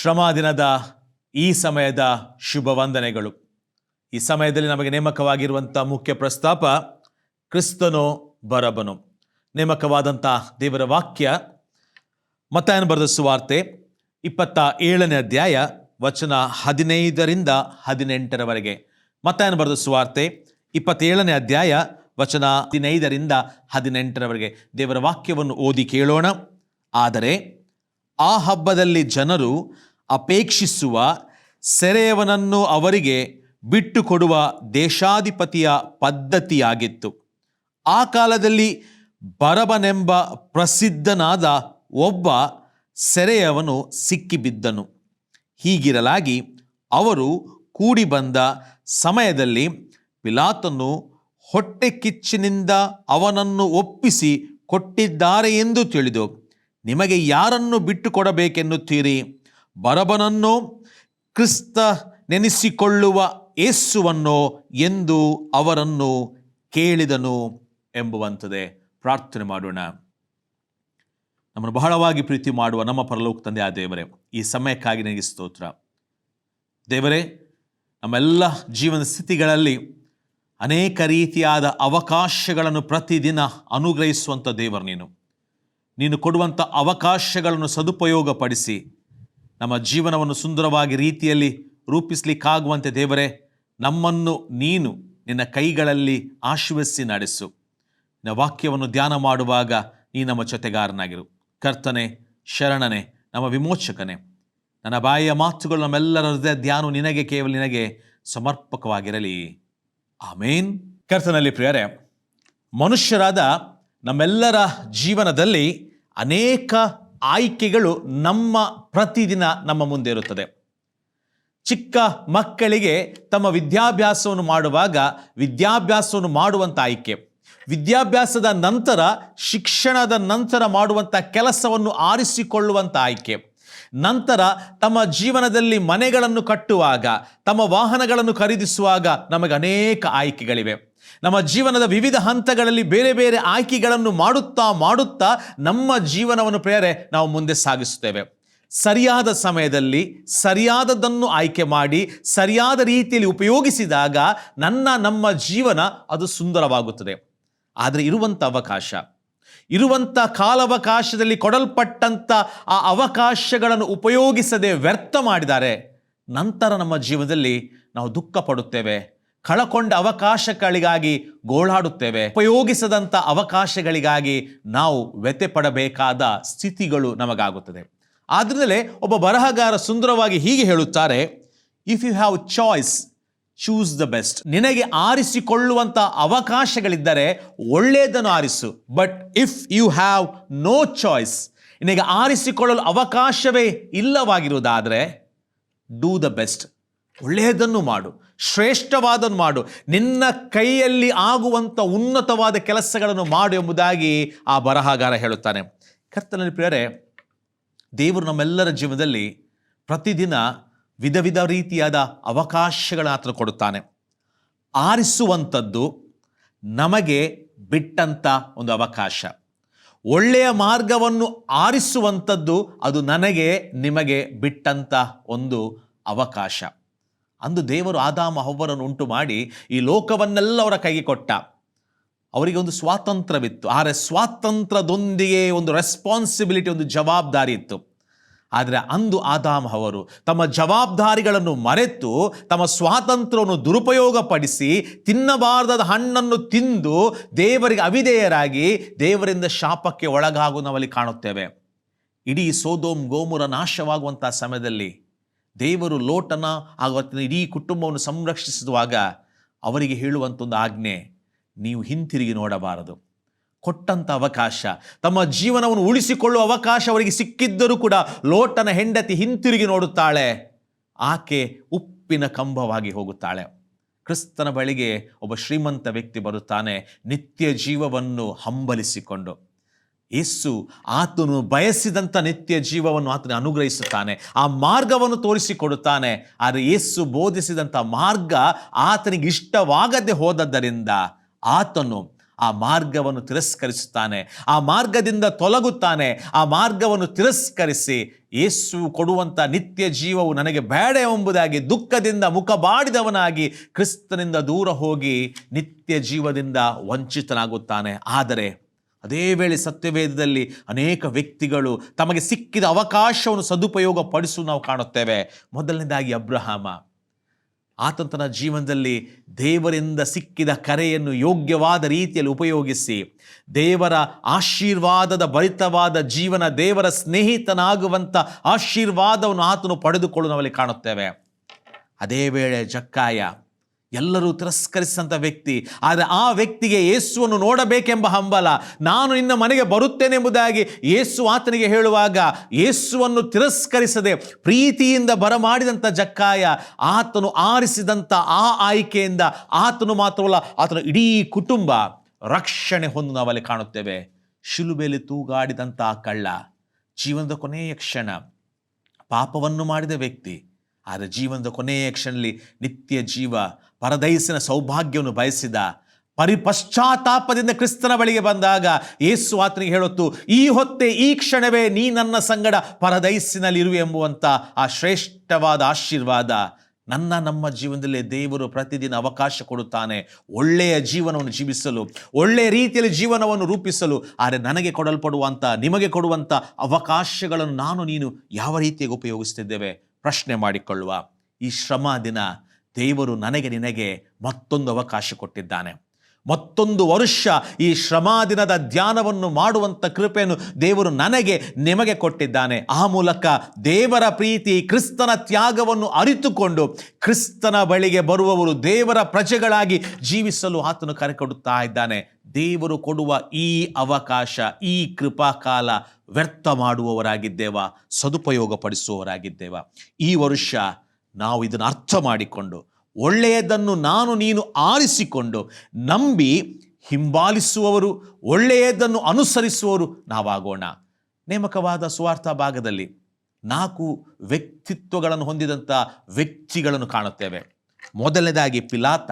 ಶ್ರಮ ದಿನದ ಈ ಸಮಯದ ಶುಭ ವಂದನೆಗಳು ಈ ಸಮಯದಲ್ಲಿ ನಮಗೆ ನೇಮಕವಾಗಿರುವಂಥ ಮುಖ್ಯ ಪ್ರಸ್ತಾಪ, ಕ್ರಿಸ್ತನೋ ಬರಬನು. ನೇಮಕವಾದಂಥ ದೇವರ ವಾಕ್ಯ, ಮತ್ತಾಯನ ಬರೆದ ಸುವಾರ್ತೆ, ಇಪ್ಪತ್ತ ಏಳನೇ ಅಧ್ಯಾಯ, ವಚನ ಹದಿನೈದರಿಂದ ಹದಿನೆಂಟರವರೆಗೆ. ಮತ್ತಾಯನ ಬರೆದ ಸುವಾರ್ತೆ, ಇಪ್ಪತ್ತೇಳನೇ ಅಧ್ಯಾಯ, ವಚನ ಹದಿನೈದರಿಂದ ಹದಿನೆಂಟರವರೆಗೆ. ದೇವರ ವಾಕ್ಯವನ್ನು ಓದಿ ಕೇಳೋಣ. ಆದರೆ, ಆ ಹಬ್ಬದಲ್ಲಿ ಜನರು ಅಪೇಕ್ಷಿಸುವ ಸೆರೆಯವನನ್ನು ಅವರಿಗೆ ಬಿಟ್ಟು ಕೊಡುವ ದೇಶಾಧಿಪತಿಯ ಪದ್ಧತಿಯಾಗಿತ್ತು. ಆ ಕಾಲದಲ್ಲಿ ಬರಬನೆಂಬ ಪ್ರಸಿದ್ಧನಾದ ಒಬ್ಬ ಸೆರೆಯವನು ಸಿಕ್ಕಿಬಿದ್ದನು. ಹೀಗಿರಲಾಗಿ ಅವರು ಕೂಡಿ ಬಂದ ಸಮಯದಲ್ಲಿ ಪಿಲಾತನು ಹೊಟ್ಟೆ ಕಿಚ್ಚಿನಿಂದ ಅವನನ್ನು ಒಪ್ಪಿಸಿ ಕೊಟ್ಟಿದ್ದಾರೆ ಎಂದು ತಿಳಿದು, ನಿಮಗೆ ಯಾರನ್ನು ಬಿಟ್ಟು ಕೊಡಬೇಕೆನ್ನುತ್ತೀರಿ ಬರಬನನ್ನೋ ಕ್ರಿಸ್ತ ನೆನೆಸಿಕೊಳ್ಳುವ ಏಸುವನ್ನೋ ಎಂದು ಅವರನ್ನು ಕೇಳಿದನು ಎಂಬುವಂಥದ್ದೇ. ಪ್ರಾರ್ಥನೆ ಮಾಡೋಣ. ನಮ್ಮನ್ನು ಬಹಳವಾಗಿ ಪ್ರೀತಿ ಮಾಡುವ ನಮ್ಮ ಪರಲೋಕ ತಂದೆ ಆ ದೇವರೇ, ಈ ಸಮಯಕ್ಕಾಗಿ ನನಗೆ ಸ್ತೋತ್ರ. ದೇವರೇ, ನಮ್ಮೆಲ್ಲ ಜೀವನ ಸ್ಥಿತಿಗಳಲ್ಲಿ ಅನೇಕ ರೀತಿಯಾದ ಅವಕಾಶಗಳನ್ನು ಪ್ರತಿದಿನ ಅನುಗ್ರಹಿಸುವಂಥ ದೇವರು ನೀನು. ನೀನು ಕೊಡುವಂಥ ಅವಕಾಶಗಳನ್ನು ಸದುಪಯೋಗಪಡಿಸಿ ನಮ್ಮ ಜೀವನವನ್ನು ಸುಂದರವಾಗಿ ರೀತಿಯಲ್ಲಿ ರೂಪಿಸಲಿಕ್ಕಾಗುವಂತೆ ದೇವರೇ, ನಮ್ಮನ್ನು ನೀನು ನಿನ್ನ ಕೈಗಳಲ್ಲಿ ಆಶ್ವಸಿ ನಡೆಸು. ನಿನ್ನ ವಾಕ್ಯವನ್ನು ಧ್ಯಾನ ಮಾಡುವಾಗ ನೀ ನಮ್ಮ ಜೊತೆಗಾರನಾಗಿರು. ಕರ್ತನೆ, ಶರಣನೆ, ನಮ್ಮ ವಿಮೋಚಕನೇ, ನನ್ನ ಬಾಯಿಯ ಮಾತುಗಳು ನಮ್ಮೆಲ್ಲರ ಹೃದಯ ಧ್ಯಾನ ನಿನಗೆ, ಕೇವಲ ನಿನಗೆ ಸಮರ್ಪಕವಾಗಿರಲಿ. ಆಮೇನ್. ಕರ್ತನಲ್ಲಿ ಪ್ರಿಯರೇ, ಮನುಷ್ಯರಾದ ನಮ್ಮೆಲ್ಲರ ಜೀವನದಲ್ಲಿ ಅನೇಕ ಆಯ್ಕೆಗಳು ನಮ್ಮ ಪ್ರತಿದಿನ ನಮ್ಮ ಮುಂದೆ ಇರುತ್ತದೆ. ಚಿಕ್ಕ ಮಕ್ಕಳಿಗೆ ತಮ್ಮ ವಿದ್ಯಾಭ್ಯಾಸವನ್ನು ಮಾಡುವಾಗ ವಿದ್ಯಾಭ್ಯಾಸವನ್ನು ಮಾಡುವಂಥ ಆಯ್ಕೆ. ವಿದ್ಯಾಭ್ಯಾಸದ ನಂತರ, ಶಿಕ್ಷಣದ ನಂತರ ಮಾಡುವಂಥ ಕೆಲಸವನ್ನು ಆರಿಸಿಕೊಳ್ಳುವಂಥ ಆಯ್ಕೆ. ನಂತರ ತಮ್ಮ ಜೀವನದಲ್ಲಿ ಮನೆಗಳನ್ನು ಕಟ್ಟುವಾಗ, ತಮ್ಮ ವಾಹನಗಳನ್ನು ಖರೀದಿಸುವಾಗ ನಮಗೆ ಅನೇಕ ಆಯ್ಕೆಗಳಿವೆ. ನಮ್ಮ ಜೀವನದ ವಿವಿಧ ಹಂತಗಳಲ್ಲಿ ಬೇರೆ ಬೇರೆ ಆಯ್ಕೆಗಳನ್ನು ಮಾಡುತ್ತಾ ಮಾಡುತ್ತಾ ನಮ್ಮ ಜೀವನವನ್ನು ಪ್ರೇರೆ ನಾವು ಮುಂದೆ ಸಾಗಿಸುತ್ತೇವೆ. ಸರಿಯಾದ ಸಮಯದಲ್ಲಿ ಸರಿಯಾದದನ್ನು ಆಯ್ಕೆ ಮಾಡಿ, ಸರಿಯಾದ ರೀತಿಯಲ್ಲಿ ಉಪಯೋಗಿಸಿದಾಗ ನನ್ನ, ನಮ್ಮ ಜೀವನ ಅದು ಸುಂದರವಾಗುತ್ತದೆ. ಆದರೆ ಇರುವಂಥ ಅವಕಾಶ ಇರುವಂಥ ಕಾಲಾವಕಾಶದಲ್ಲಿ ಕೊಡಲ್ಪಟ್ಟಂಥ ಆ ಅವಕಾಶಗಳನ್ನು ಉಪಯೋಗಿಸದೆ ವ್ಯರ್ಥ ಮಾಡಿದ್ದಾರೆ ನಂತರ ನಮ್ಮ ಜೀವನದಲ್ಲಿ ನಾವು ದುಃಖ ಪಡುತ್ತೇವೆ ಕಳಕೊಂಡ ಅವಕಾಶಗಳಿಗಾಗಿ ಗೋಳಾಡುತ್ತೇವೆ. ಉಪಯೋಗಿಸದಂಥ ಅವಕಾಶಗಳಿಗಾಗಿ ನಾವು ವ್ಯತೆ ಪಡಬೇಕಾದ ಸ್ಥಿತಿಗಳು ನಮಗಾಗುತ್ತದೆ. ಆದ್ರಿಂದಲೇ ಒಬ್ಬ ಬರಹಗಾರ ಸುಂದರವಾಗಿ ಹೀಗೆ ಹೇಳುತ್ತಾರೆ if you have choice choose the best ನಿನಗೆ ಆರಿಸಿಕೊಳ್ಳುವಂಥ ಅವಕಾಶಗಳಿದ್ದರೆ ಒಳ್ಳೆಯದನ್ನು ಆರಿಸು. But if you have no choice ನಿನಗೆ ಆರಿಸಿಕೊಳ್ಳಲು ಅವಕಾಶವೇ ಇಲ್ಲವಾಗಿರುವುದಾದರೆ ಡೂ ದ ಬೆಸ್ಟ್ ಒಳ್ಳೆಯದನ್ನು ಮಾಡು. ಶ್ರೇಷ್ಠವಾದನ್ನು ಮಾಡು. ನಿನ್ನ ಕೈಯಲ್ಲಿ ಆಗುವಂಥ ಉನ್ನತವಾದ ಕೆಲಸಗಳನ್ನು ಮಾಡು ಎಂಬುದಾಗಿ ಆ ಬರಹಗಾರ ಹೇಳುತ್ತಾನೆ. ಕರ್ತನಲ್ಲಿ ಪ್ರಿಯರೇ, ದೇವರು ನಮ್ಮೆಲ್ಲರ ಜೀವನದಲ್ಲಿ ಪ್ರತಿದಿನ ವಿಧ ವಿಧ ರೀತಿಯಾದ ಅವಕಾಶಗಳನ್ನು ಆತನು ಕೊಡುತ್ತಾನೆ. ಆರಿಸುವಂಥದ್ದು ನಮಗೆ ಬಿಟ್ಟಂಥ ಒಂದು ಅವಕಾಶ. ಒಳ್ಳೆಯ ಮಾರ್ಗವನ್ನು ಆರಿಸುವಂಥದ್ದು ಅದು ನನಗೆ, ನಿಮಗೆ ಬಿಟ್ಟಂಥ ಒಂದು ಅವಕಾಶ. ಅಂದು ದೇವರು ಆದಾಮ ಹವ್ವರನ್ನು ಉಂಟು ಮಾಡಿ ಈ ಲೋಕವನ್ನೆಲ್ಲ ಅವರ ಕೈಗೆ ಕೊಟ್ಟ. ಅವರಿಗೆ ಒಂದು ಸ್ವಾತಂತ್ರ್ಯವಿತ್ತು. ಆದರೆ ಸ್ವಾತಂತ್ರ್ಯದೊಂದಿಗೆ ಒಂದು ರೆಸ್ಪಾನ್ಸಿಬಿಲಿಟಿ ಒಂದು ಜವಾಬ್ದಾರಿ ಇತ್ತು. ಆದರೆ ಅಂದು ಆದಾಮ್ ಅವರು ತಮ್ಮ ಜವಾಬ್ದಾರಿಗಳನ್ನು ಮರೆತು ತಮ್ಮ ಸ್ವಾತಂತ್ರ್ಯವನ್ನು ದುರುಪಯೋಗಪಡಿಸಿ ತಿನ್ನಬಾರದ ಹಣ್ಣನ್ನು ತಿಂದು ದೇವರಿಗೆ ಅವಿಧೇಯರಾಗಿ ದೇವರಿಂದ ಶಾಪಕ್ಕೆ ಒಳಗಾಗು ನಾವಲ್ಲಿ ಕಾಣುತ್ತೇವೆ. ಇಡೀ ಸೋದೋಮ್ ಗೋಮುರ ನಾಶವಾಗುವಂಥ ಸಮಯದಲ್ಲಿ ದೇವರು ಲೋಟನ ಹಾಗೂ ಇಡೀ ಕುಟುಂಬವನ್ನು ಸಂರಕ್ಷಿಸುವಾಗ ಅವರಿಗೆ ಹೇಳುವಂಥ ಒಂದು ಆಜ್ಞೆ, ನೀವು ಹಿಂತಿರುಗಿ ನೋಡಬಾರದು. ಕೊಟ್ಟಂಥ ಅವಕಾಶ, ತಮ್ಮ ಜೀವನವನ್ನು ಉಳಿಸಿಕೊಳ್ಳುವ ಅವಕಾಶ ಅವರಿಗೆ ಸಿಕ್ಕಿದ್ದರೂ ಕೂಡ ಲೋಟನ ಹೆಂಡತಿ ಹಿಂತಿರುಗಿ ನೋಡುತ್ತಾಳೆ, ಆಕೆ ಉಪ್ಪಿನ ಕಂಬವಾಗಿ ಹೋಗುತ್ತಾಳೆ. ಕ್ರಿಸ್ತನ ಬಳಿಗೆ ಒಬ್ಬ ಶ್ರೀಮಂತ ವ್ಯಕ್ತಿ ಬರುತ್ತಾನೆ, ನಿತ್ಯ ಜೀವವನ್ನು ಹಂಬಲಿಸಿಕೊಂಡು. ಯೇಸು ಆತನು ಬಯಸಿದಂಥ ನಿತ್ಯ ಜೀವವನ್ನು ಆತನ ಅನುಗ್ರಹಿಸುತ್ತಾನೆ. ಆ ಮಾರ್ಗವನ್ನು ತೋರಿಸಿಕೊಡುತ್ತಾನೆ. ಆದರೆ ಯೇಸ್ಸು ಬೋಧಿಸಿದಂಥ ಮಾರ್ಗ ಆತನಿಗೆ ಇಷ್ಟವಾಗದೆ ಹೋದದ್ದರಿಂದ ಆತನು ಆ ಮಾರ್ಗವನ್ನು ತಿರಸ್ಕರಿಸುತ್ತಾನೆ. ಆ ಮಾರ್ಗದಿಂದ ತೊಲಗುತ್ತಾನೆ. ಆ ಮಾರ್ಗವನ್ನು ತಿರಸ್ಕರಿಸಿ ಯೇಸು ಕೊಡುವಂಥ ನಿತ್ಯ ಜೀವವು ನನಗೆ ಬೇಡ ಎಂಬುದಾಗಿ ದುಃಖದಿಂದ ಮುಖ ಬಾಡಿದವನಾಗಿ ಕ್ರಿಸ್ತನಿಂದ ದೂರ ಹೋಗಿ ನಿತ್ಯ ಜೀವದಿಂದ ವಂಚಿತನಾಗುತ್ತಾನೆ. ಆದರೆ ಅದೇ ವೇಳೆ ಸತ್ಯವೇದದಲ್ಲಿ ಅನೇಕ ವ್ಯಕ್ತಿಗಳು ತಮಗೆ ಸಿಕ್ಕಿದ ಅವಕಾಶವನ್ನು ಸದುಪಯೋಗ ಪಡಿಸು ನಾವು ಕಾಣುತ್ತೇವೆ. ಮೊದಲನೇದಾಗಿ ಅಬ್ರಹಾಮ. ಆತನ ಜೀವನದಲ್ಲಿ ದೇವರಿಂದ ಸಿಕ್ಕಿದ ಕರೆಯನ್ನು ಯೋಗ್ಯವಾದ ರೀತಿಯಲ್ಲಿ ಉಪಯೋಗಿಸಿ, ದೇವರ ಆಶೀರ್ವಾದದ ಭರಿತವಾದ ಜೀವನ, ದೇವರ ಸ್ನೇಹಿತನಾಗುವಂಥ ಆಶೀರ್ವಾದವನ್ನು ಆತನು ಪಡೆದುಕೊಳ್ಳುವಲ್ಲಿ ಕಾಣುತ್ತೇವೆ. ಅದೇ ವೇಳೆ ಜಕ್ಕಾಯ. ಎಲ್ಲರೂ ತಿರಸ್ಕರಿಸಿದಂಥ ವ್ಯಕ್ತಿ. ಆದರೆ ಆ ವ್ಯಕ್ತಿಗೆ ಯೇಸುವನ್ನು ನೋಡಬೇಕೆಂಬ ಹಂಬಲ ನಾನು ನಿನ್ನ ಮನೆಗೆ ಬರುತ್ತೇನೆ ಎಂಬುದಾಗಿ ಯೇಸು ಆತನಿಗೆ ಹೇಳುವಾಗ ಯೇಸುವನ್ನು ತಿರಸ್ಕರಿಸದೆ ಪ್ರೀತಿಯಿಂದ ಬರಮಾಡಿದಂಥ ಜಕ್ಕಾಯ ಆತನು ಆರಿಸಿದಂಥ ಆ ಆಯ್ಕೆಯಿಂದ ಆತನು ಮಾತ್ರವಲ್ಲ ಆತನ ಇಡೀ ಕುಟುಂಬ ರಕ್ಷಣೆ ಹೊಂದು ನಾವಲ್ಲಿ ಕಾಣುತ್ತೇವೆ. ಶಿಲುಬೆಯಲ್ಲಿ ತೂಗಾಡಿದಂಥ ಕಳ್ಳ ಜೀವನದ ಕೊನೆಯ ಕ್ಷಣ ಪಾಪವನ್ನು ಮಾಡಿದ ವ್ಯಕ್ತಿ. ಆದರೆ ಜೀವನದ ಕೊನೆಯ ಕ್ಷಣದಲ್ಲಿ ನಿತ್ಯ ಜೀವ ಪರದೈಸಿನ ಸೌಭಾಗ್ಯವನ್ನು ಬಯಸಿದ ಪರಿಪಶ್ಚಾತ್ತಾಪದಿಂದ ಕ್ರಿಸ್ತನ ಬಳಿಗೆ ಬಂದಾಗ ಯೇಸು ಆತನಿಗೆ ಹೇಳುತ್ತು, ಈ ಹೊತ್ತೆ, ಈ ಕ್ಷಣವೇ ನೀ ನನ್ನ ಸಂಗಡ ಪರದೈಸಿನಲ್ಲಿ ಇರುವೆ ಎಂಬುವಂಥ ಆ ಶ್ರೇಷ್ಠವಾದ ಆಶೀರ್ವಾದ ನನ್ನ ನಮ್ಮ ಜೀವನದಲ್ಲಿ ದೇವರು ಪ್ರತಿದಿನ ಅವಕಾಶ ಕೊಡುತ್ತಾನೆ. ಒಳ್ಳೆಯ ಜೀವನವನ್ನು ಜೀವಿಸಲು, ಒಳ್ಳೆಯ ರೀತಿಯಲ್ಲಿ ಜೀವನವನ್ನು ರೂಪಿಸಲು, ಆದರೆ ನನಗೆ ಕೊಡಲ್ಪಡುವಂಥ, ನಿಮಗೆ ಕೊಡುವಂಥ ಅವಕಾಶಗಳನ್ನು ನಾನು, ನೀನು ಯಾವ ರೀತಿಯಾಗಿ ಉಪಯೋಗಿಸ್ತಿದ್ದೇವೆ? ಪ್ರಶ್ನೆ ಮಾಡಿಕೊಳ್ಳುವ ಈ ಶ್ರಮ ದಿನ ದೇವರು ನನಗೆ ನಿನಗೆ ಮತ್ತೊಂದು ಅವಕಾಶ ಕೊಟ್ಟಿದ್ದಾನೆ. ಮತ್ತೊಂದು ವರುಷ ಈ ಶ್ರಮಾದಿನದ ಧ್ಯಾನವನ್ನು ಮಾಡುವಂಥ ಕೃಪೆಯನ್ನು ದೇವರು ನನಗೆ ನಿಮಗೆ ಕೊಟ್ಟಿದ್ದಾನೆ. ಆ ಮೂಲಕ ದೇವರ ಪ್ರೀತಿ, ಕ್ರಿಸ್ತನ ತ್ಯಾಗವನ್ನು ಅರಿತುಕೊಂಡು ಕ್ರಿಸ್ತನ ಬಳಿಗೆ ಬರುವವರು ದೇವರ ಪ್ರಜೆಗಳಾಗಿ ಜೀವಿಸಲು ಆತನು ಕರೆ ಕೊಡುತ್ತಾ ಇದ್ದಾನೆ. ದೇವರು ಕೊಡುವ ಈ ಅವಕಾಶ, ಈ ಕೃಪಾಕಾಲ ವ್ಯರ್ಥ ಮಾಡುವವರಾಗಿದ್ದೇವ? ಸದುಪಯೋಗಪಡಿಸುವವರಾಗಿದ್ದೇವ? ಈ ವರ್ಷ ನಾವು ಇದನ್ನು ಅರ್ಥ ಮಾಡಿಕೊಂಡು, ಒಳ್ಳೆಯದನ್ನು ನಾನು ನೀನು ಆರಿಸಿಕೊಂಡು ನಂಬಿ ಹಿಂಬಾಲಿಸುವವರು, ಒಳ್ಳೆಯದನ್ನು ಅನುಸರಿಸುವವರು ನಾವಾಗೋಣ. ನೇಮಕವಾದ ಸ್ವಾರ್ಥ ಭಾಗದಲ್ಲಿ ನಾಲ್ಕು ವ್ಯಕ್ತಿತ್ವಗಳನ್ನು ಹೊಂದಿದಂಥ ವ್ಯಕ್ತಿಗಳನ್ನು ಕಾಣುತ್ತೇವೆ. ಮೊದಲನೇದಾಗಿ ಪಿಲಾತ,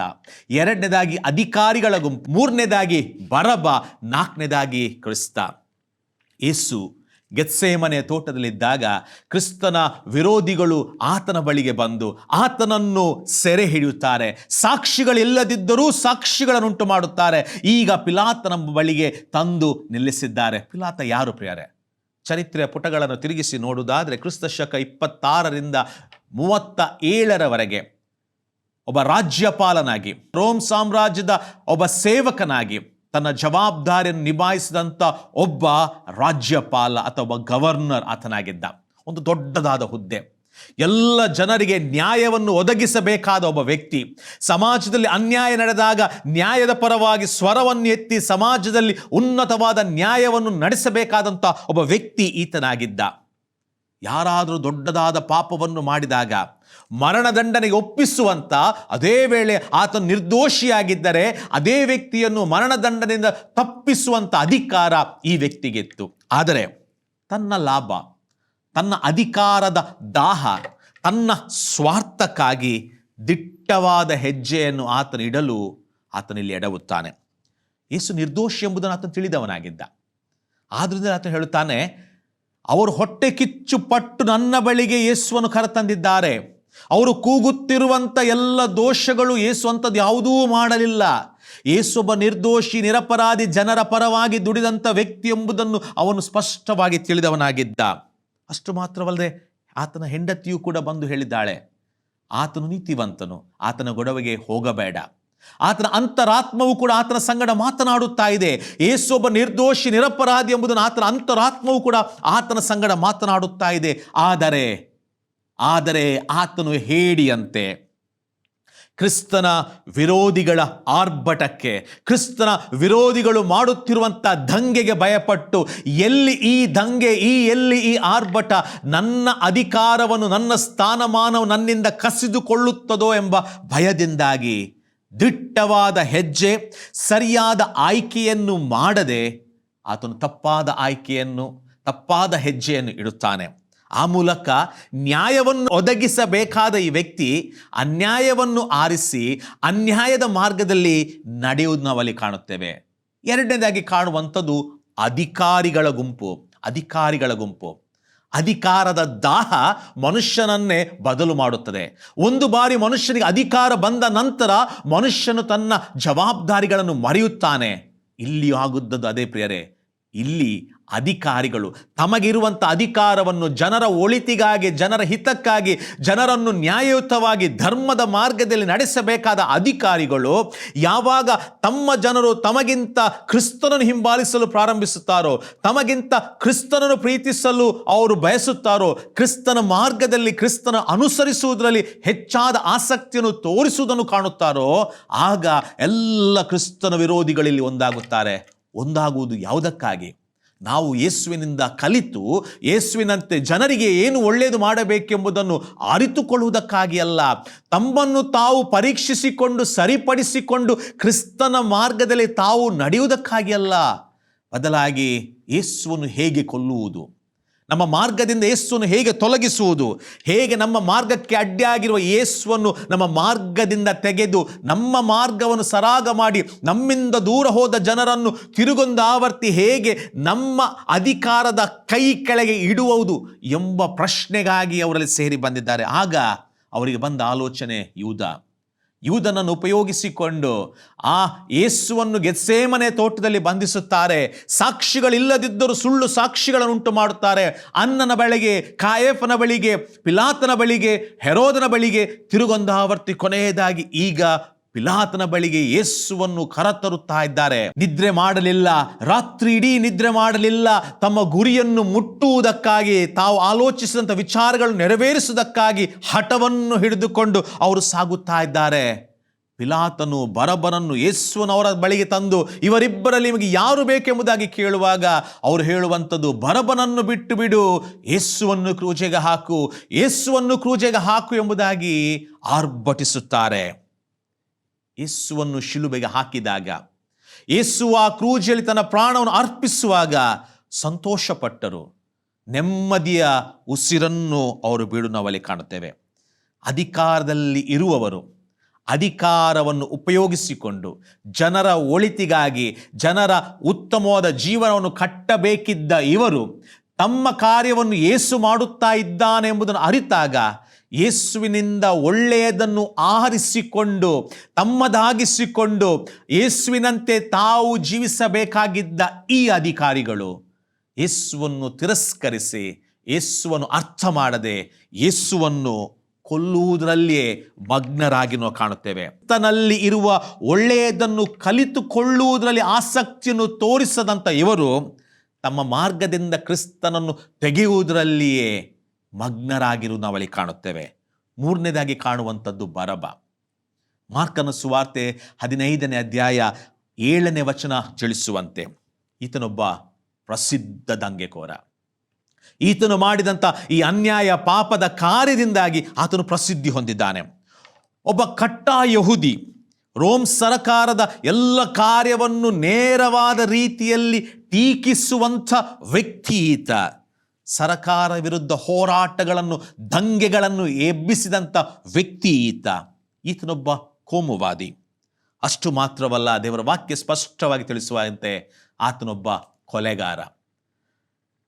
ಎರಡನೇದಾಗಿ ಅಧಿಕಾರಿಗಳ ಗುಂಪು, ಮೂರನೇದಾಗಿ ಬರಬ, ನಾಲ್ಕನೇದಾಗಿ ಕ್ರಿಸ್ತ. ಯೇಸು ಗೆತ್ಸೇಮನೆಯ ತೋಟದಲ್ಲಿದ್ದಾಗ ಕ್ರಿಸ್ತನ ವಿರೋಧಿಗಳು ಆತನ ಬಳಿಗೆ ಬಂದು ಆತನನ್ನು ಸೆರೆ ಹಿಡಿಯುತ್ತಾರೆ. ಸಾಕ್ಷಿಗಳಿಲ್ಲದಿದ್ದರೂ ಸಾಕ್ಷಿಗಳನ್ನುಂಟು ಮಾಡುತ್ತಾರೆ. ಈಗ ಪಿಲಾತನ ಬಳಿಗೆ ತಂದು ನಿಲ್ಲಿಸಿದ್ದಾರೆ. ಪಿಲಾತ ಯಾರು ಪ್ರಿಯರೇ? ಚರಿತ್ರೆಯ ಪುಟಗಳನ್ನು ತಿರುಗಿಸಿ ನೋಡುವುದಾದರೆ ಕ್ರಿಸ್ತ ಶಕ ಇಪ್ಪತ್ತಾರರಿಂದ ಮೂವತ್ತ ಏಳರವರೆಗೆ ಒಬ್ಬ ರಾಜ್ಯಪಾಲನಾಗಿ, ರೋಮ್ ಸಾಮ್ರಾಜ್ಯದ ಒಬ್ಬ ಸೇವಕನಾಗಿ ತನ್ನ ಜವಾಬ್ದಾರಿಯನ್ನು ನಿಭಾಯಿಸಿದಂಥ ಒಬ್ಬ ರಾಜ್ಯಪಾಲ ಅಥವಾ ಗವರ್ನರ್ ಆತನಾಗಿದ್ದ. ಒಂದು ದೊಡ್ಡದಾದ ಹುದ್ದೆ. ಎಲ್ಲ ಜನರಿಗೆ ನ್ಯಾಯವನ್ನು ಒದಗಿಸಬೇಕಾದ ಒಬ್ಬ ವ್ಯಕ್ತಿ. ಸಮಾಜದಲ್ಲಿ ಅನ್ಯಾಯ ನಡೆದಾಗ ನ್ಯಾಯದ ಪರವಾಗಿ ಸ್ವರವನ್ನು ಎತ್ತಿ ಸಮಾಜದಲ್ಲಿ ಉನ್ನತವಾದ ನ್ಯಾಯವನ್ನು ನಡೆಸಬೇಕಾದಂಥ ಒಬ್ಬ ವ್ಯಕ್ತಿ ಈತನಾಗಿದ್ದ. ಯಾರಾದರೂ ದೊಡ್ಡದಾದ ಪಾಪವನ್ನು ಮಾಡಿದಾಗ ಮರಣದಂಡನೆಗೆ ಒಪ್ಪಿಸುವಂಥ ಅದೇ ವೇಳೆ ಆತ ನಿರ್ದೋಷಿಯಾಗಿದ್ದರೆ ಅದೇ ವ್ಯಕ್ತಿಯನ್ನು ಮರಣದಂಡನೆಯಿಂದ ತಪ್ಪಿಸುವಂಥ ಅಧಿಕಾರ ಈ ವ್ಯಕ್ತಿಗಿತ್ತು. ಆದರೆ ತನ್ನ ಲಾಭ, ತನ್ನ ಅಧಿಕಾರದ ದಾಹ, ತನ್ನ ಸ್ವಾರ್ಥಕ್ಕಾಗಿ ದಿಟ್ಟವಾದ ಹೆಜ್ಜೆಯನ್ನು ಆತನಿಡಲು ಆತನಿಲ್ಲಿ ಎಡವುತ್ತಾನೆ. ಯೇಸು ನಿರ್ದೋಷಿ ಎಂಬುದನ್ನು ಆತನು ತಿಳಿದವನಾಗಿದ್ದ. ಆದ್ರಿಂದ ಆತ ಹೇಳುತ್ತಾನೆ, ಅವರು ಹೊಟ್ಟೆ ಕಿಚ್ಚು ಪಟ್ಟು ನನ್ನ ಬಳಿಗೆ ಯೇಸುವನ್ನು ಕರೆತಂದಿದ್ದಾರೆ. ಅವರು ಕೂಗುತ್ತಿರುವಂಥ ಎಲ್ಲ ದೋಷಗಳು ಏಸು ಅಂಥದ್ದು ಯಾವುದೂ ಮಾಡಲಿಲ್ಲ. ಏಸೊಬ್ಬ ನಿರ್ದೋಷಿ, ನಿರಪರಾಧಿ, ಜನರ ಪರವಾಗಿ ದುಡಿದಂಥ ವ್ಯಕ್ತಿ ಎಂಬುದನ್ನು ಅವನು ಸ್ಪಷ್ಟವಾಗಿ ತಿಳಿದವನಾಗಿದ್ದ. ಅಷ್ಟು ಮಾತ್ರವಲ್ಲದೆ ಆತನ ಹೆಂಡತಿಯೂ ಕೂಡ ಬಂದು ಹೇಳಿದ್ದಾಳೆ, ಆತನು ನೀತಿವಂತನು, ಆತನ ಗೊಡವೆಗೆ ಹೋಗಬೇಡ. ಆತನ ಅಂತರಾತ್ಮವು ಕೂಡ ಆತನ ಸಂಗಡ ಮಾತನಾಡುತ್ತಾ ಇದೆ. ಏಸೊಬ್ಬ ನಿರ್ದೋಷಿ, ನಿರಪರಾಧಿ ಎಂಬುದನ್ನು ಆತನ ಅಂತರಾತ್ಮವು ಕೂಡ ಆತನ ಸಂಗಡ ಮಾತನಾಡುತ್ತಾ ಇದೆ. ಆದರೆ ಆದರೆ ಆತನು ಹೇಡಿಯಂತೆ. ಕ್ರಿಸ್ತನ ವಿರೋಧಿಗಳ ಆರ್ಭಟಕ್ಕೆ, ಕ್ರಿಸ್ತನ ವಿರೋಧಿಗಳು ಮಾಡುತ್ತಿರುವಂಥ ದಂಗೆಗೆ ಭಯಪಟ್ಟು, ಎಲ್ಲಿ ಈ ದಂಗೆ, ಈ ಎಲ್ಲಿ ಈ ಆರ್ಭಟ ನನ್ನ ಅಧಿಕಾರವನ್ನು, ನನ್ನ ಸ್ಥಾನಮಾನವು ನನ್ನಿಂದ ಕಸಿದುಕೊಳ್ಳುತ್ತದೋ ಎಂಬ ಭಯದಿಂದಾಗಿ ದಿಟ್ಟವಾದ ಹೆಜ್ಜೆ, ಸರಿಯಾದ ಆಯ್ಕೆಯನ್ನು ಮಾಡದೆ ಆತನು ತಪ್ಪಾದ ಆಯ್ಕೆಯನ್ನು, ತಪ್ಪಾದ ಹೆಜ್ಜೆಯನ್ನು ಇಡುತ್ತಾನೆ. ಆ ಮೂಲಕ ನ್ಯಾಯವನ್ನು ಒದಗಿಸಬೇಕಾದ ಈ ವ್ಯಕ್ತಿ ಅನ್ಯಾಯವನ್ನು ಆರಿಸಿ ಅನ್ಯಾಯದ ಮಾರ್ಗದಲ್ಲಿ ನಡೆಯುವುದು ನಾವಲ್ಲಿ ಕಾಣುತ್ತೇವೆ. ಎರಡನೇದಾಗಿ ಕಾಣುವಂಥದ್ದು ಅಧಿಕಾರಿಗಳ ಗುಂಪು ಅಧಿಕಾರಿಗಳ ಗುಂಪು. ಅಧಿಕಾರದ ದಾಹ ಮನುಷ್ಯನನ್ನೇ ಬದಲು ಮಾಡುತ್ತದೆ. ಒಂದು ಬಾರಿ ಮನುಷ್ಯನಿಗೆ ಅಧಿಕಾರ ಬಂದ ನಂತರ ಮನುಷ್ಯನು ತನ್ನ ಜವಾಬ್ದಾರಿಗಳನ್ನು ಮರೆಯುತ್ತಾನೆ. ಇಲ್ಲಿ ಆಗುದ್ದದ್ದು ಅದೇ ಪ್ರಿಯರೇ ಇಲ್ಲಿ ಅಧಿಕಾರಿಗಳು ತಮಗಿರುವಂಥ ಅಧಿಕಾರವನ್ನು ಜನರ ಒಳಿತಿಗಾಗಿ, ಜನರ ಹಿತಕ್ಕಾಗಿ, ಜನರನ್ನು ನ್ಯಾಯಯುತವಾಗಿ ಧರ್ಮದ ಮಾರ್ಗದಲ್ಲಿ ನಡೆಸಬೇಕಾದ ಅಧಿಕಾರಿಗಳು ಯಾವಾಗ ತಮ್ಮ ಜನರು ತಮಗಿಂತ ಕ್ರಿಸ್ತನನ್ನು ಹಿಂಬಾಲಿಸಲು ಪ್ರಾರಂಭಿಸುತ್ತಾರೋ, ತಮಗಿಂತ ಕ್ರಿಸ್ತನನ್ನು ಪ್ರೀತಿಸಲು ಅವರು ಬಯಸುತ್ತಾರೋ, ಕ್ರಿಸ್ತನ ಮಾರ್ಗದಲ್ಲಿ ಕ್ರಿಸ್ತನ ಅನುಸರಿಸುವುದರಲ್ಲಿ ಹೆಚ್ಚಾದ ಆಸಕ್ತಿಯನ್ನು ತೋರಿಸುವುದನ್ನು ಕಾಣುತ್ತಾರೋ, ಆಗ ಎಲ್ಲ ಕ್ರಿಸ್ತನ ವಿರೋಧಿಗಳಲ್ಲಿ ಒಂದಾಗುತ್ತಾರೆ. ಒಂದಾಗುವುದು ಯಾವುದಕ್ಕಾಗಿ? ನಾವು ಯೇಸುವಿನಿಂದ ಕಲಿತು, ಯೇಸುವಿನಂತೆ ಜನರಿಗೆ ಏನು ಒಳ್ಳೆಯದು ಮಾಡಬೇಕೆಂಬುದನ್ನು ಅರಿತುಕೊಳ್ಳುವುದಕ್ಕಾಗಿ ಅಲ್ಲ, ತಮ್ಮನ್ನು ತಾವು ಪರೀಕ್ಷಿಸಿಕೊಂಡು, ಸರಿಪಡಿಸಿಕೊಂಡು ಕ್ರಿಸ್ತನ ಮಾರ್ಗದಲ್ಲಿ ತಾವು ನಡೆಯುವುದಕ್ಕಾಗಿ ಅಲ್ಲ. ಬದಲಾಗಿ ಯೇಸುವನ್ನು ಹೇಗೆ ಕೊಲ್ಲುವುದು? ನಮ್ಮ ಮಾರ್ಗದಿಂದ ಯೇಸುವನ್ನು ಹೇಗೆ ತೊಲಗಿಸುವುದು? ಹೇಗೆ ನಮ್ಮ ಮಾರ್ಗಕ್ಕೆ ಅಡ್ಡಿಯಾಗಿರುವ ಯೇಸುವನ್ನು ನಮ್ಮ ಮಾರ್ಗದಿಂದ ತೆಗೆದು ನಮ್ಮ ಮಾರ್ಗವನ್ನು ಸರಾಗ ಮಾಡಿ ನಮ್ಮಿಂದ ದೂರ ಹೋದ ಜನರನ್ನು ತಿರುಗೊಂದು ಆವರ್ತಿ ಹೇಗೆ ನಮ್ಮ ಅಧಿಕಾರದ ಕೈ ಕೆಳಗೆ ಇಡುವುದು ಎಂಬ ಪ್ರಶ್ನೆಗಾಗಿ ಅವರಲ್ಲಿ ಸೇರಿ ಬಂದಿದ್ದಾರೆ. ಆಗ ಅವರಿಗೆ ಬಂದ ಆಲೋಚನೆ ಯೂದ. ಯೂದನನ್ನು ಉಪಯೋಗಿಸಿಕೊಂಡು ಆ ಯೇಸುವನ್ನು ಗೆತ್ಸೇಮನೆ ತೋಟದಲ್ಲಿ ಬಂಧಿಸುತ್ತಾರೆ. ಸಾಕ್ಷಿಗಳಿಲ್ಲದಿದ್ದರೂ ಸುಳ್ಳು ಸಾಕ್ಷಿಗಳನ್ನು ಉಂಟು ಮಾಡುತ್ತಾರೆ ಅನ್ನನ ಬಳಿಗೆ, ಕಾಯೇಫನ ಬಳಿಗೆ, ಪಿಲಾತನ ಬಳಿಗೆ, ಹೆರೋದನ ಬಳಿಗೆ ತಿರುಗೊಂದಾವರ್ತಿ ಕೊನೆಯದಾಗಿ ಈಗ ಪಿಲಾತನ ಬಳಿಗೆ ಯೇಸುವನ್ನು ಕರತರುತ್ತಾ ಇದ್ದಾರೆ. ನಿದ್ರೆ ಮಾಡಲಿಲ್ಲ, ರಾತ್ರಿ ಇಡೀ ನಿದ್ರೆ ಮಾಡಲಿಲ್ಲ, ತಮ್ಮ ಗುರಿಯನ್ನು ಮುಟ್ಟುವುದಕ್ಕಾಗಿ, ತಾವು ಆಲೋಚಿಸಿದಂಥ ವಿಚಾರಗಳು ನೆರವೇರಿಸುವುದಕ್ಕಾಗಿ ಹಠವನ್ನು ಹಿಡಿದುಕೊಂಡು ಅವರು ಸಾಗುತ್ತಾ ಇದ್ದಾರೆ. ಪಿಲಾತನು ಬರಬರನ್ನು ಯೇಸುವನವರ ಬಳಿಗೆ ತಂದು, ಇವರಿಬ್ಬರಲ್ಲಿ ನಿಮಗೆ ಯಾರು ಬೇಕೆಂಬುದಾಗಿ ಕೇಳುವಾಗ ಅವರು ಹೇಳುವಂಥದ್ದು ಬರಬನನ್ನು ಬಿಟ್ಟು ಬಿಡು ಯೇಸುವನ್ನು ಕ್ರೂಜೆಗೆ ಹಾಕು, ಯೇಸುವನ್ನು ಕ್ರೂಜೆಗೆ ಹಾಕು ಎಂಬುದಾಗಿ ಆರ್ಭಟಿಸುತ್ತಾರೆ. ಯೇಸುವನ್ನು ಶಿಲುಬೆಗೆ ಹಾಕಿದಾಗ, ಯೇಸು ಆ ಕ್ರೂಜೆಯಲ್ಲಿ ತನ್ನ ಪ್ರಾಣವನ್ನು ಅರ್ಪಿಸುವಾಗ ಸಂತೋಷಪಟ್ಟರು. ನೆಮ್ಮದಿಯ ಉಸಿರನ್ನು ಅವರು ಬೀಡು ನಾವಲ್ಲಿ ಕಾಣುತ್ತೇವೆ. ಅಧಿಕಾರದಲ್ಲಿ ಇರುವವರು ಅಧಿಕಾರವನ್ನು ಉಪಯೋಗಿಸಿಕೊಂಡು ಜನರ ಒಳಿತಿಗಾಗಿ, ಜನರ ಉತ್ತಮವಾದ ಜೀವನವನ್ನು ಕಟ್ಟಬೇಕಿದ್ದ ಇವರು ತಮ್ಮ ಕಾರ್ಯವನ್ನು ಏಸು ಮಾಡುತ್ತಾ ಇದ್ದಾನೆ ಎಂಬುದನ್ನು ಅರಿತಾಗ ಯೇಸುವಿನಿಂದ ಒಳ್ಳೆಯದನ್ನು ಆಹರಿಸಿಕೊಂಡು, ತಮ್ಮದಾಗಿಸಿಕೊಂಡು, ಯೇಸುವಿನಂತೆ ತಾವು ಜೀವಿಸಬೇಕಾಗಿದ್ದ ಈ ಅಧಿಕಾರಿಗಳು, ಯೇಸುವನ್ನು ತಿರಸ್ಕರಿಸಿ, ಯೇಸುವನ್ನು ಅರ್ಥ ಮಾಡದೆ, ಯೇಸುವನ್ನು ಕೊಲ್ಲುವುದರಲ್ಲಿಯೇ ಮಗ್ನರಾಗಿ ನಾವು ಕಾಣುತ್ತೇವೆ. ತನ್ನಲ್ಲಿ ಇರುವ ಒಳ್ಳೆಯದನ್ನು ಕಲಿತುಕೊಳ್ಳುವುದರಲ್ಲಿ ಆಸಕ್ತಿಯನ್ನು ತೋರಿಸದಂಥ ಇವರು, ತಮ್ಮ ಮಾರ್ಗದಿಂದ ಕ್ರಿಸ್ತನನ್ನು ತೆಗೆಯುವುದರಲ್ಲಿಯೇ ಮಗ್ನರಾಗಿರುವುದು ನಾವಲ್ಲಿ ಕಾಣುತ್ತೇವೆ. ಮೂರನೇದಾಗಿ ಕಾಣುವಂಥದ್ದು ಬರಬ. ಮಾರ್ಕನ ಸುವಾರ್ತೆ ಹದಿನೈದನೇ ಅಧ್ಯಾಯ ಏಳನೇ ವಚನ ತಿಳಿಸುವಂತೆ. ಈತನೊಬ್ಬ ಪ್ರಸಿದ್ಧ ದಂಗೆಕೋರ. ಈತನು ಮಾಡಿದಂಥ ಈ ಅನ್ಯಾಯ ಪಾಪದ ಕಾರ್ಯದಿಂದಾಗಿ ಆತನು ಪ್ರಸಿದ್ಧಿ ಹೊಂದಿದ್ದಾನೆ. ಒಬ್ಬ ಕಟ್ಟ ಯಹುದಿ ರೋಮ್ ಸರಕಾರದ ಎಲ್ಲ ಕಾರ್ಯವನ್ನು ನೇರವಾದ ರೀತಿಯಲ್ಲಿ ಟೀಕಿಸುವಂಥ ವ್ಯಕ್ತಿ ಈತ. ಸರಕಾರ ವಿರುದ್ಧ ಹೋರಾಟಗಳನ್ನು, ದಂಗೆಗಳನ್ನು ಎಬ್ಬಿಸಿದಂಥ ವ್ಯಕ್ತಿ ಈತ. ಈತನೊಬ್ಬ ಕೋಮುವಾದಿ. ಅಷ್ಟು ಮಾತ್ರವಲ್ಲ, ದೇವರ ವಾಕ್ಯ ಸ್ಪಷ್ಟವಾಗಿ ತಿಳಿಸುವಂತೆ ಆತನೊಬ್ಬ ಕೊಲೆಗಾರ.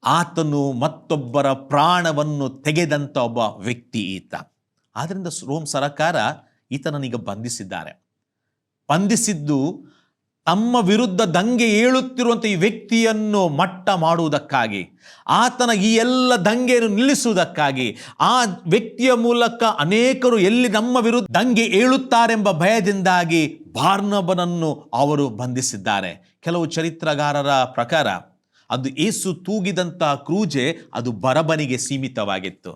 ಆತನು ಮತ್ತೊಬ್ಬರ ಪ್ರಾಣವನ್ನು ತೆಗೆದಂಥ ಒಬ್ಬ ವ್ಯಕ್ತಿ ಈತ. ಆದ್ದರಿಂದ ರೋಮ್ ಸರಕಾರ ಈತನನ್ನೀಗ ಬಂಧಿಸಿದ್ದಾರೆ. ಬಂಧಿಸಿದ್ದು ತಮ್ಮ ವಿರುದ್ಧ ದಂಗೆ ಏಳುತ್ತಿರುವಂಥ ಈ ವ್ಯಕ್ತಿಯನ್ನು ಮಟ್ಟ ಮಾಡುವುದಕ್ಕಾಗಿ, ಆತನ ಈ ಎಲ್ಲ ದಂಗೆಯನ್ನು ನಿಲ್ಲಿಸುವುದಕ್ಕಾಗಿ, ಆ ವ್ಯಕ್ತಿಯ ಮೂಲಕ ಅನೇಕರು ಎಲ್ಲಿ ನಮ್ಮ ವಿರುದ್ಧ ದಂಗೆ ಏಳುತ್ತಾರೆಂಬ ಭಯದಿಂದಾಗಿ ಬಾರ್ನಬನನ್ನು ಅವರು ಬಂಧಿಸಿದ್ದಾರೆ. ಕೆಲವು ಚರಿತ್ರಗಾರರ ಪ್ರಕಾರ, ಅದು ಏಸು ತೂಗಿದಂಥ ಕ್ರೂಜೆ ಅದು ಬರಬನಿಗೆ ಸೀಮಿತವಾಗಿತ್ತು.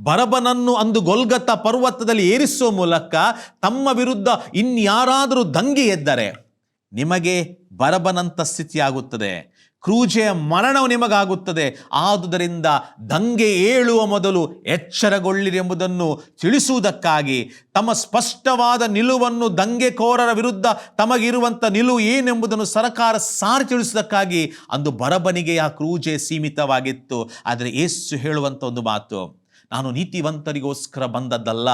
ಬರಬನನ್ನು ಅಂದು ಗೊಲ್ಗತ್ತ ಪರ್ವತದಲ್ಲಿ ಏರಿಸುವ ಮೂಲಕ ತಮ್ಮ ವಿರುದ್ಧ ಇನ್ಯಾರಾದರೂ ದಂಗೆ ಎದ್ದರೆ ನಿಮಗೆ ಬರಬನಂತ ಸ್ಥಿತಿಯಾಗುತ್ತದೆ. ಕ್ರೂಜೆಯ ಮರಣವು ನಿಮಗಾಗುತ್ತದೆ. ಆದುದರಿಂದ ದಂಗೆ ಏಳುವ ಮೊದಲು ಎಚ್ಚರಗೊಳ್ಳಿರಿ ಎಂಬುದನ್ನು ತಿಳಿಸುವುದಕ್ಕಾಗಿ ತಮ್ಮ ಸ್ಪಷ್ಟವಾದ ನಿಲುವನ್ನು ದಂಗೆಕೋರರ ವಿರುದ್ಧ ತಮಗಿರುವಂಥ ನಿಲುವು ಏನೆಂಬುದನ್ನು ಸರಕಾರ ಸಾರಿ ತಿಳಿಸುವುದಕ್ಕಾಗಿ ಅಂದು ಬರಬನಿಗೆ ಆ ಕ್ರೂಜೆ ಸೀಮಿತವಾಗಿತ್ತು. ಆದರೆ ಏಸು ಹೇಳುವಂಥ ಒಂದು ಮಾತು ನಾನು ನೀತಿವಂತರಿಗೋಸ್ಕರ ಬಂದದ್ದಲ್ಲ,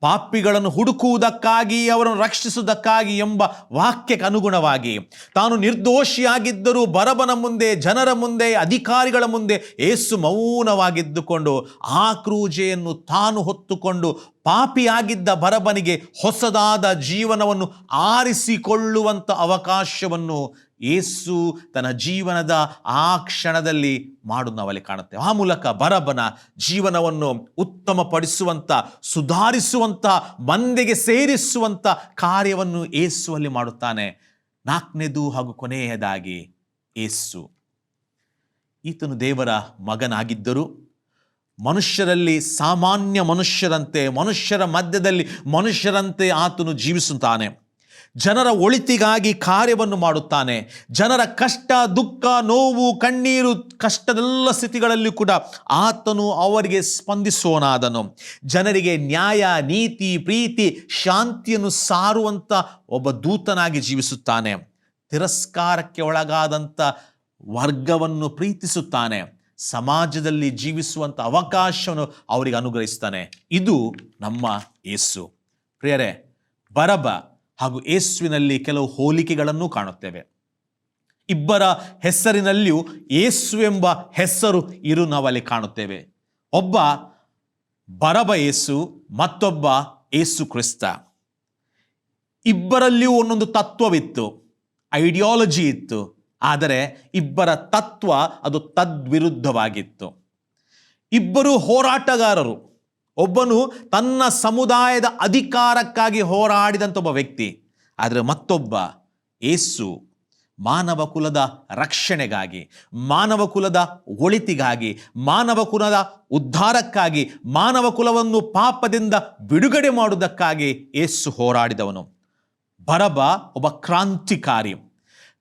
ಪಾಪಿಗಳನ್ನು ಹುಡುಕುವುದಕ್ಕಾಗಿ, ಅವರನ್ನು ರಕ್ಷಿಸುವುದಕ್ಕಾಗಿ ಎಂಬ ವಾಕ್ಯಕ್ಕೆ ಅನುಗುಣವಾಗಿ, ತಾನು ನಿರ್ದೋಷಿಯಾಗಿದ್ದರೂ ಬರಬನ ಮುಂದೆ, ಜನರ ಮುಂದೆ, ಅಧಿಕಾರಿಗಳ ಮುಂದೆ ಏಸು ಮೌನವಾಗಿದ್ದುಕೊಂಡು, ಆ ಕ್ರೂಜೆಯನ್ನು ತಾನು ಹೊತ್ತುಕೊಂಡು ಪಾಪಿಯಾಗಿದ್ದ ಬರಬನಿಗೆ ಹೊಸದಾದ ಜೀವನವನ್ನು ಆರಿಸಿಕೊಳ್ಳುವಂಥ ಅವಕಾಶವನ್ನು ಏಸು ತನ್ನ ಜೀವನದ ಆ ಕ್ಷಣದಲ್ಲಿ ಮಾಡುವಲ್ಲಿ ಕಾಣುತ್ತೇವೆ ಆ ಮೂಲಕ ಬರಬನ ಜೀವನವನ್ನು ಉತ್ತಮಪಡಿಸುವಂಥ ಸುಧಾರಿಸುವಂಥ ಮಂದೆಗೆ ಸೇರಿಸುವಂಥ ಕಾರ್ಯವನ್ನು ಏಸುವಲ್ಲಿ ಮಾಡುತ್ತಾನೆ. ನಾಲ್ಕನೇದು ಹಾಗೂ ಕೊನೆಯದಾಗಿ ಏಸು. ಈತನು ದೇವರ ಮಗನಾಗಿದ್ದರು ಮನುಷ್ಯರಲ್ಲಿ ಸಾಮಾನ್ಯ ಮನುಷ್ಯರಂತೆ, ಮನುಷ್ಯರ ಮಧ್ಯದಲ್ಲಿ ಮನುಷ್ಯರಂತೆ ಆತನು ಜೀವಿಸುತ್ತಾನೆ. ಜನರ ಒಳಿತಿಗಾಗಿ ಕಾರ್ಯವನ್ನು ಮಾಡುತ್ತಾನೆ. ಜನರ ಕಷ್ಟ, ದುಃಖ, ನೋವು, ಕಣ್ಣೀರು ಕಷ್ಟದೆಲ್ಲ ಸ್ಥಿತಿಗಳಲ್ಲಿ ಕೂಡ ಆತನು ಅವರಿಗೆ ಸ್ಪಂದಿಸುವನಾದನು ಜನರಿಗೆ ನ್ಯಾಯ, ನೀತಿ, ಪ್ರೀತಿ, ಶಾಂತಿಯನ್ನು ಸಾರುವಂಥ ಒಬ್ಬ ದೂತನಾಗಿ ಜೀವಿಸುತ್ತಾನೆ. ತಿರಸ್ಕಾರಕ್ಕೆ ಒಳಗಾದಂಥ ವರ್ಗವನ್ನು ಪ್ರೀತಿಸುತ್ತಾನೆ. ಸಮಾಜದಲ್ಲಿ ಜೀವಿಸುವಂಥ ಅವಕಾಶವನ್ನು ಅವರಿಗೆ ಅನುಗ್ರಹಿಸ್ತಾನೆ ಇದು ನಮ್ಮ ಯೇಸು. ಪ್ರಿಯರೇ ಬರಬ ಹಾಗೂ ಏಸುವಿನಲ್ಲಿ ಕೆಲವು ಹೋಲಿಕೆಗಳನ್ನು ಕಾಣುತ್ತೇವೆ. ಇಬ್ಬರ ಹೆಸರಿನಲ್ಲಿಯೂ ಏಸು ಎಂಬ ಹೆಸರು ಇರು ನಾವಲ್ಲಿ ಕಾಣುತ್ತೇವೆ. ಒಬ್ಬ ಬರಬ ಏಸು ಮತ್ತೊಬ್ಬ ಏಸು ಕ್ರಿಸ್ತ. ಇಬ್ಬರಲ್ಲಿಯೂ ಒಂದೊಂದು ತತ್ವವಿತ್ತು, ಐಡಿಯಾಲಜಿ ಇತ್ತು, ಆದರೆ ಇಬ್ಬರ ತತ್ವ ಅದು ತದ್ವಿರುದ್ಧವಾಗಿತ್ತು. ಇಬ್ಬರು ಹೋರಾಟಗಾರರು ಒಬ್ಬನು ತನ್ನ ಸಮುದಾಯದ ಅಧಿಕಾರಕ್ಕಾಗಿ ಹೋರಾಡಿದಂಥ ಒಬ್ಬ ವ್ಯಕ್ತಿ. ಆದರೆ ಮತ್ತೊಬ್ಬ ಏಸು ಮಾನವ ಕುಲದ ರಕ್ಷಣೆಗಾಗಿ, ಮಾನವ ಕುಲದ ಒಳಿತಿಗಾಗಿ, ಮಾನವ ಕುಲದ ಉದ್ಧಾರಕ್ಕಾಗಿ, ಮಾನವ ಕುಲವನ್ನು ಪಾಪದಿಂದ ಬಿಡುಗಡೆ ಮಾಡುವುದಕ್ಕಾಗಿ ಏಸು ಹೋರಾಡಿದವನು. ಬರಬ ಒಬ್ಬ ಕ್ರಾಂತಿಕಾರಿ.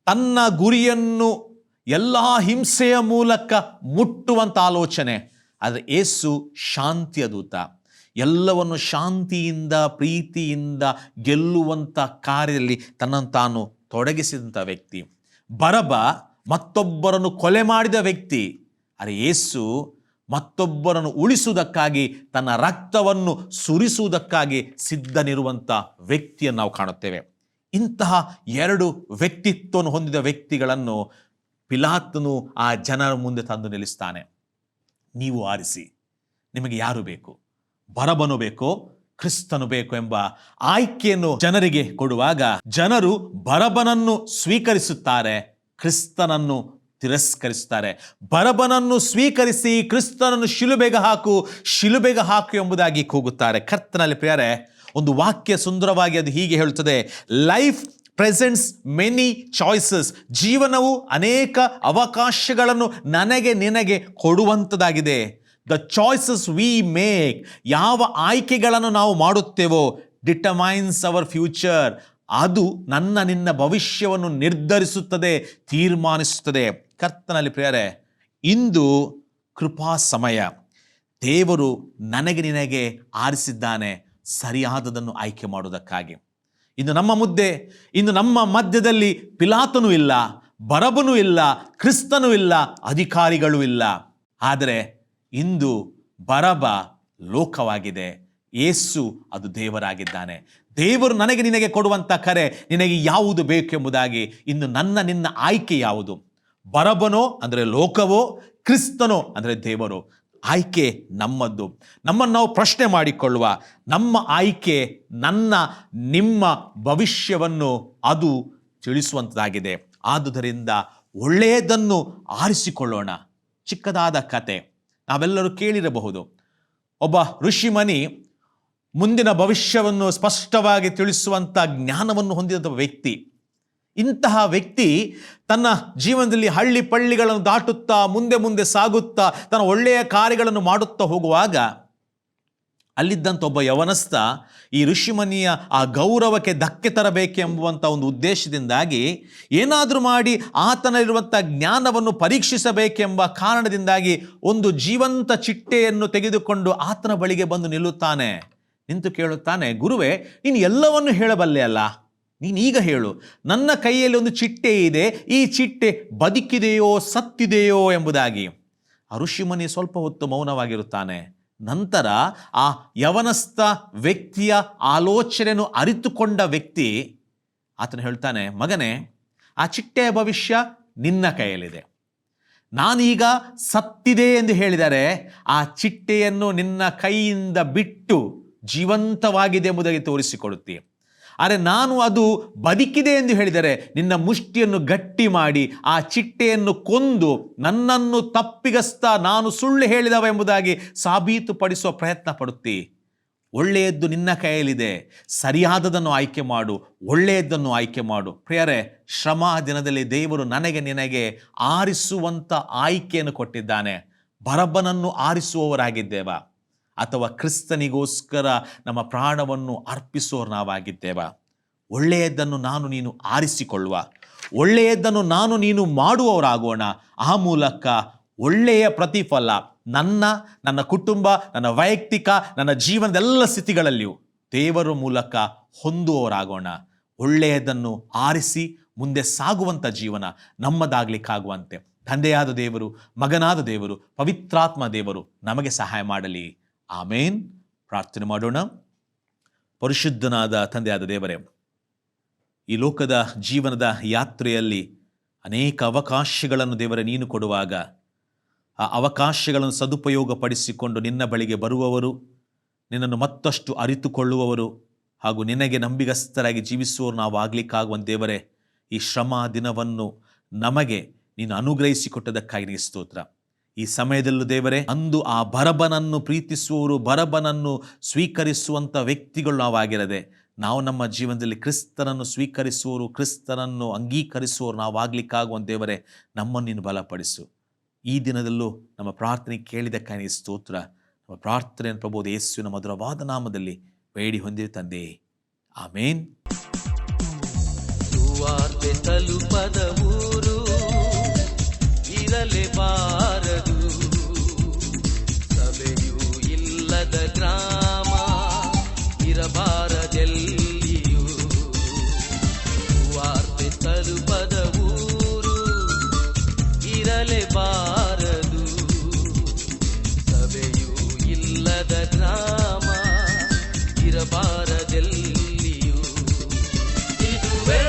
ತನ್ನ ಗುರಿಯನ್ನು ಎಲ್ಲ ಹಿಂಸೆಯ ಮೂಲಕ ಮುಟ್ಟುವಂಥ ಆಲೋಚನೆ. ಆದರೆ ಏಸು ಶಾಂತಿಯ ದೂತ. ಎಲ್ಲವನ್ನು ಶಾಂತಿಯಿಂದ, ಪ್ರೀತಿಯಿಂದ ಗೆಲ್ಲುವಂಥ ಕಾರ್ಯದಲ್ಲಿ ತನ್ನನ್ನು ತಾನು ತೊಡಗಿಸಿದಂಥ ವ್ಯಕ್ತಿ. ಬರಬ ಮತ್ತೊಬ್ಬರನ್ನು ಕೊಲೆ ಮಾಡಿದ ವ್ಯಕ್ತಿ. ಅರೆ ಏಸು ಮತ್ತೊಬ್ಬರನ್ನು ಉಳಿಸುವುದಕ್ಕಾಗಿ, ತನ್ನ ರಕ್ತವನ್ನು ಸುರಿಸುವುದಕ್ಕಾಗಿ ಸಿದ್ಧನಿರುವಂಥ ವ್ಯಕ್ತಿಯನ್ನು ನಾವು ಕಾಣುತ್ತೇವೆ. ಇಂತಹ ಎರಡು ವ್ಯಕ್ತಿತ್ವವನ್ನು ಹೊಂದಿದ ವ್ಯಕ್ತಿಗಳನ್ನು ಪಿಲಾತನು ಆ ಜನರ ಮುಂದೆ ತಂದು ನಿಲ್ಲಿಸ್ತಾನೆ. ನೀವು ಆರಿಸಿ. ನಿಮಗೆ ಯಾರು ಬೇಕು? ಬರಬನು ಬೇಕೋ? ಕ್ರಿಸ್ತನು ಬೇಕು ಎಂಬ ಆಯ್ಕೆಯನ್ನು ಜನರಿಗೆ ಕೊಡುವಾಗ ಜನರು ಬರಬನನ್ನು ಸ್ವೀಕರಿಸುತ್ತಾರೆ, ಕ್ರಿಸ್ತನನ್ನು ತಿರಸ್ಕರಿಸುತ್ತಾರೆ. ಬರಬನನ್ನು ಸ್ವೀಕರಿಸಿ ಕ್ರಿಸ್ತನನ್ನು ಶಿಲುಬೆಗೆ ಹಾಕು ಶಿಲುಬೆಗೆ ಹಾಕು ಎಂಬುದಾಗಿ ಕೂಗುತ್ತಾರೆ. ಕರ್ತನಲ್ಲಿ ಪ್ರಿಯರೇ, ಒಂದು ವಾಕ್ಯ ಸುಂದರವಾಗಿ ಅದು ಹೀಗೆ ಹೇಳುತ್ತದೆ ಲೈಫ್ ಪ್ರೆಸೆಂಟ್ಸ್ ಮೆನಿ ಚಾಯ್ಸಸ್ ಜೀವನವು ಅನೇಕ ಅವಕಾಶಗಳನ್ನು ನನಗೆ ನಿನಗೆ ಕೊಡುವಂಥದ್ದಾಗಿದೆ ದ ಚಾಯ್ಸಸ್ ವಿ ಮೇಕ್ ಯಾವ ಆಯ್ಕೆಗಳನ್ನು ನಾವು ಮಾಡುತ್ತೇವೋ ಡಿಟಮೈನ್ಸ್ ಅವರ್ ಫ್ಯೂಚರ್ ಅದು ನನ್ನ, ನಿನ್ನ ಭವಿಷ್ಯವನ್ನು ನಿರ್ಧರಿಸುತ್ತದೆ, ತೀರ್ಮಾನಿಸುತ್ತದೆ. ಕರ್ತನಲ್ಲಿ ಪ್ರಿಯರೇ, ಇಂದು ಕೃಪಾ ಸಮಯ. ದೇವರು ನನಗೆ ನಿನಗೆ ಆರಿಸಿದ್ದಾನೆ, ಸರಿಯಾದದನ್ನು ಆಯ್ಕೆ ಮಾಡುವುದಕ್ಕಾಗಿ. ಇನ್ನು ನಮ್ಮ ಮುದ್ದೆ ಇಂದು ನಮ್ಮ ಮಧ್ಯದಲ್ಲಿ ಪಿಲಾತನೂ ಇಲ್ಲ, ಬರಬನೂ ಇಲ್ಲ, ಕ್ರಿಸ್ತನೂ ಇಲ್ಲ, ಅಧಿಕಾರಿಗಳೂ ಇಲ್ಲ. ಆದರೆ ಇಂದು ಬರಬ ಲೋಕವಾಗಿದೆ. ಏಸು ಅದು ದೇವರಾಗಿದ್ದಾನೆ. ದೇವರು ನನಗೆ ನಿನಗೆ ಕೊಡುವಂಥ ಕರೆ ನಿನಗೆ ಯಾವುದು ಬೇಕೆಂಬುದಾಗಿ ಇಂದು ನನ್ನ ನಿನ್ನ ಆಯ್ಕೆ ಯಾವುದು? ಬರಬನೋ ಅಂದರೆ ಲೋಕವೋ, ಕ್ರಿಸ್ತನೋ ಅಂದರೆ ದೇವರು? ಆಯ್ಕೆ ನಮ್ಮದ್ದು. ನಮ್ಮನ್ನು ನಾವು ಪ್ರಶ್ನೆ ಮಾಡಿಕೊಳ್ಳುವ, ನಮ್ಮ ಆಯ್ಕೆ ನನ್ನ, ನಿಮ್ಮ ಭವಿಷ್ಯವನ್ನು ಅದು ತಿಳಿಸುವಂಥದ್ದಾಗಿದೆ ಆದುದರಿಂದ ಒಳ್ಳೆಯದನ್ನು ಆರಿಸಿಕೊಳ್ಳೋಣ. ಚಿಕ್ಕದಾದ ಕತೆ. ನಾವೆಲ್ಲರೂ ಕೇಳಿರಬಹುದು. ಒಬ್ಬ ಋಷಿಮನಿ ಮುಂದಿನ ಭವಿಷ್ಯವನ್ನು ಸ್ಪಷ್ಟವಾಗಿ ತಿಳಿಸುವಂಥ ಜ್ಞಾನವನ್ನು ಹೊಂದಿದಂಥ ವ್ಯಕ್ತಿ. ಇಂತಹ ವ್ಯಕ್ತಿ ತನ್ನ ಜೀವನದಲ್ಲಿ ಹಳ್ಳಿ ಪಳ್ಳಿಗಳನ್ನು ದಾಟುತ್ತಾ, ಮುಂದೆ ಮುಂದೆ ಸಾಗುತ್ತಾ, ತನ್ನ ಒಳ್ಳೆಯ ಕಾರ್ಯಗಳನ್ನು ಮಾಡುತ್ತಾ ಹೋಗುವಾಗ ಅಲ್ಲಿದ್ದಂಥ ಒಬ್ಬ ಯವನಸ್ಥ ಈ ಋಷಿಮನಿಯ ಆ ಗೌರವಕ್ಕೆ ಧಕ್ಕೆ ತರಬೇಕೆಂಬುವಂಥ ಒಂದು ಉದ್ದೇಶದಿಂದಾಗಿ ಏನಾದರೂ ಮಾಡಿ ಆತನಲ್ಲಿರುವಂಥ ಜ್ಞಾನವನ್ನು ಪರೀಕ್ಷಿಸಬೇಕೆಂಬ ಕಾರಣದಿಂದಾಗಿ ಒಂದು ಜೀವಂತ ಚಿಟ್ಟೆಯನ್ನು ತೆಗೆದುಕೊಂಡು ಆತನ ಬಳಿಗೆ ಬಂದು ನಿಲ್ಲುತ್ತಾನೆ. ನಿಂತು ಕೇಳುತ್ತಾನೆ, ಗುರುವೇ, ನೀನು ಎಲ್ಲವನ್ನು ಹೇಳಬಲ್ಲೆ ಅಲ್ಲ? ನೀನು ಈಗ ಹೇಳು, ನನ್ನ ಕೈಯಲ್ಲಿ ಒಂದು ಚಿಟ್ಟೆ ಇದೆ, ಈ ಚಿಟ್ಟೆ ಬದುಕಿದೆಯೋ ಸತ್ತಿದೆಯೋ ಎಂಬುದಾಗಿ. ಆ ಋಷಿಮುನಿ ಸ್ವಲ್ಪ ಹೊತ್ತು ಮೌನವಾಗಿರುತ್ತಾನೆ. ನಂತರ ಆ ಯವನಸ್ಥ ವ್ಯಕ್ತಿಯ ಆಲೋಚನೆಯನ್ನು ಅರಿತುಕೊಂಡ ವ್ಯಕ್ತಿ ಆತನು ಹೇಳ್ತಾನೆ, ಮಗನೇ, ಆ ಚಿಟ್ಟೆಯ ಭವಿಷ್ಯ ನಿನ್ನ ಕೈಯಲ್ಲಿದೆ. ನಾನೀಗ ಸತ್ತಿದೆ ಎಂದು ಹೇಳಿದರೆ ಆ ಚಿಟ್ಟೆಯನ್ನು ನಿನ್ನ ಕೈಯಿಂದ ಬಿಟ್ಟು ಜೀವಂತವಾಗಿದೆ ಎಂಬುದಾಗಿ ತೋರಿಸಿಕೊಡುತ್ತೀಯ ಆದರೆ ನಾನು ಅದು ಬದುಕಿದೆ ಎಂದು ಹೇಳಿದರೆ ನಿನ್ನ ಮುಷ್ಟಿಯನ್ನು ಗಟ್ಟಿ ಮಾಡಿ, ಆ ಚಿಟ್ಟೆಯನ್ನು ಕೊಂದು ನನ್ನನ್ನು ತಪ್ಪಿಗಸ್ತಾ ನಾನು ಸುಳ್ಳು ಹೇಳಿದವ ಎಂಬುದಾಗಿ ಸಾಬೀತುಪಡಿಸುವ ಪ್ರಯತ್ನ ಪಡುತ್ತಿ. ಒಳ್ಳೆಯದ್ದು ನಿನ್ನ ಕೈಯಲ್ಲಿದೆ, ಸರಿಯಾದದನ್ನು ಆಯ್ಕೆ ಮಾಡು ಒಳ್ಳೆಯದನ್ನು ಆಯ್ಕೆ ಮಾಡು. ಪ್ರಿಯರೇ, ಶ್ರಮ ದಿನದಲ್ಲಿ ದೇವರು ನನಗೆ ನಿನಗೆ ಆರಿಸುವಂಥ ಆಯ್ಕೆಯನ್ನು ಕೊಟ್ಟಿದ್ದಾನೆ. ಬರಬ್ಬನನ್ನು ಆರಿಸುವವರಾಗಿದ್ದೇವಾ. ಅಥವಾ ಕ್ರಿಸ್ತನಿಗೋಸ್ಕರ ನಮ್ಮ ಪ್ರಾಣವನ್ನು ಅರ್ಪಿಸೋರು ನಾವಾಗಿದ್ದೇವ. ಒಳ್ಳೆಯದನ್ನು ನಾನು ನೀನು ಆರಿಸಿಕೊಳ್ಳುವ. ಒಳ್ಳೆಯದನ್ನು ನಾನು ನೀನು ಮಾಡುವವರಾಗೋಣ. ಆ ಮೂಲಕ ಒಳ್ಳೆಯ ಪ್ರತಿಫಲ ನನ್ನ ನನ್ನ ಕುಟುಂಬ, ನನ್ನ ವೈಯಕ್ತಿಕ, ನನ್ನ ಜೀವನದ ಎಲ್ಲ ಸ್ಥಿತಿಗಳಲ್ಲಿಯೂ ದೇವರ ಮೂಲಕ ಹೊಂದುವವರಾಗೋಣ. ಒಳ್ಳೆಯದನ್ನು ಆರಿಸಿ ಮುಂದೆ ಸಾಗುವಂಥ ಜೀವನ ನಮ್ಮದಾಗಲಿಕ್ಕಾಗುವಂತೆ ತಂದೆಯಾದ ದೇವರು, ಮಗನಾದ ದೇವರು, ಪವಿತ್ರಾತ್ಮ ದೇವರು ನಮಗೆ ಸಹಾಯ ಮಾಡಲಿ. ಆಮೇನ್. ಪ್ರಾರ್ಥನೆ ಮಾಡೋಣ. ಪರಿಶುದ್ಧನಾದ ತಂದೆಯಾದ ದೇವರೇ, ಈ ಲೋಕದ ಜೀವನದ ಯಾತ್ರೆಯಲ್ಲಿ ಅನೇಕ ಅವಕಾಶಗಳನ್ನು ದೇವರ ನೀನು ಕೊಡುವಾಗ, ಆ ಅವಕಾಶಗಳನ್ನು ಸದುಪಯೋಗಪಡಿಸಿಕೊಂಡು ನಿನ್ನ ಬಳಿಗೆ ಬರುವವರು, ನಿನ್ನನ್ನು ಮತ್ತಷ್ಟು ಅರಿತುಕೊಳ್ಳುವವರು ಹಾಗೂ ನಿನಗೆ ನಂಬಿಗಸ್ತರಾಗಿ ಜೀವಿಸುವವರು ನಾವು ಆಗ್ಲಿಕ್ಕಾಗುವ ದೇವರೇ, ಈ ಶ್ರಮ ದಿನವನ್ನು ನಮಗೆ ನೀನು ಅನುಗ್ರಹಿಸಿಕೊಟ್ಟದಕ್ಕಾಗಿ ಸ್ತೋತ್ರ. ಈ ಸಮಯದಲ್ಲೂ ದೇವರೇ, ಅಂದು ಆ ಬರಬನನ್ನು ಪ್ರೀತಿಸುವವರು ಬರಬನನ್ನು ಸ್ವೀಕರಿಸುವಂಥ ವ್ಯಕ್ತಿಗಳು ನಾವಾಗಿರದೆ, ನಾವು ನಮ್ಮ ಜೀವನದಲ್ಲಿ ಕ್ರಿಸ್ತನನ್ನು ಸ್ವೀಕರಿಸುವವರು, ಕ್ರಿಸ್ತನನ್ನು ಅಂಗೀಕರಿಸುವವರು ನಾವಾಗಲಿಕ್ಕಾಗುವ ದೇವರೇ, ನಮ್ಮನ್ನು ನೀನು ಬಲಪಡಿಸು. ಈ ದಿನದಲ್ಲೂ ನಮ್ಮ ಪ್ರಾರ್ಥನೆ ಕೇಳಿದಕ್ಕಾಗಿ ಸ್ತೋತ್ರ. ನಮ್ಮ ಪ್ರಾರ್ಥನೆಯನ್ನು ಪ್ರಬೋಧ ಯೇಸುವಿನ ಮಧುರವಾದ ನಾಮದಲ್ಲಿ ಬೇಡಿ ಹೊಂದಿರು ತಂದೆ. ಆಮೇನ್. ಇರಲೇಬಾರದು ಸಭೆಯೂ ಇಲ್ಲದ ಗ್ರಾಮ ಇರಬಾರದೆಲ್ಲಿಯೂ? ವಾರ್ತೆ ತಲುಪದ ಊರು ಇರಲೇಬಾರದು ಸಭೆಯೂ ಇಲ್ಲದ ಗ್ರಾಮ ಇರಬಾರದೆಲ್ಲಿಯೂ? ಇದುವೇ